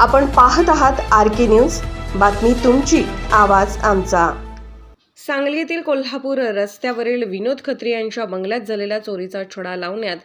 आपण पाहत आहात आर के न्यूज. बातमी तुमची आवाज आमचा. सांगलीतील कोल्हापूर रस्त्यावरील विनोद खत्री यांच्या बंगल्यात झालेल्या चोरीचा छडा लावण्यात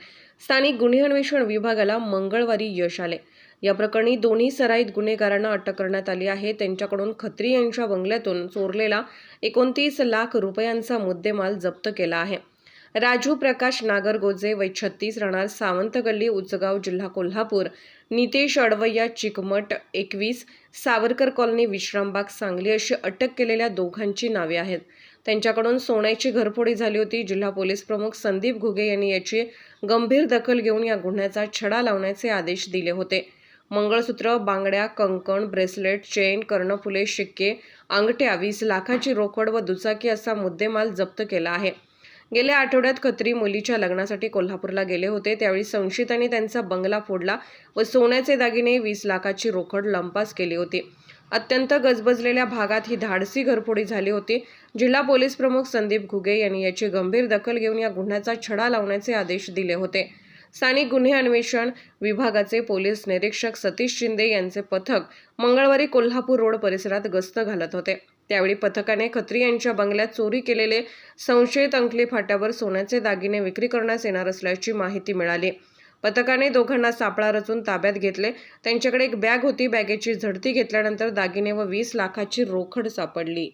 स्थानिक गुन्हे अन्वेषण विभागाला मंगळवारी यश आले. या प्रकरणी दोन्ही सराईत गुन्हेगारांना अटक करण्यात आली आहे. त्यांच्याकडून खत्री यांच्या बंगल्यातून चोरलेला एकोणतीस लाख रुपयांचा मुद्देमाल जप्त केला आहे. राजू प्रकाश नागरगोजे वय छत्तीस राहणार सावंत गल्ली उचगाव जिल्हा कोल्हापूर नितेश अडवय्या चिकमट एकवीस सावरकर कॉलनी विश्रामबाग सांगली अशी अटक केलेल्या दोघांची नावे आहेत. त्यांच्याकडून सोन्याची घरफोडी झाली होती. जिल्हा पोलीस प्रमुख संदीप घुगे यांनी याची गंभीर दखल घेऊन या गुन्ह्याचा छडा लावण्याचे आदेश दिले होते. मंगळसूत्र बांगड्या कंकण ब्रेसलेट चेन कर्णफुले शिक्के अंगठ्या वीस लाखाची रोकड व दुचाकी असा मुद्देमाल जप्त केला आहे. गेल्या आठवड्यात खत्री मुलीच्या लग्नासाठी कोल्हापूरला गेले होते. त्यावेळी संशयितांनी त्यांचा बंगला फोडला व सोन्याचे दागिने वीस लाखाची रोकड लंपास केली होती. अत्यंत गजबजलेल्या भागात ही धाडसी घरफोडी झाली होती. जिल्हा पोलीस प्रमुख संदीप घुगे यांनी याची गंभीर दखल घेऊन या गुन्ह्याचा छडा लावण्याचे आदेश दिले होते. स्थानिक गुन्हे अन्वेषण विभागाचे पोलीस निरीक्षक सतीश शिंदे यांचे पथक मंगळवारी कोल्हापूर रोड परिसरात गस्त घालत होते. त्यावेळी पथकाने खत्री यांच्या बंगल्यात चोरी केलेले संशयित अंकली फाट्यावर सोन्याचे दागिने विक्री करण्यास येणार असल्याची माहिती मिळाली. पथकाने दोघांना सापळा रचून ताब्यात घेतले. त्यांच्याकडे एक बॅग होती. बॅगेची झडती घेतल्यानंतर दागिने व वीस लाखाची रोखड सापडली.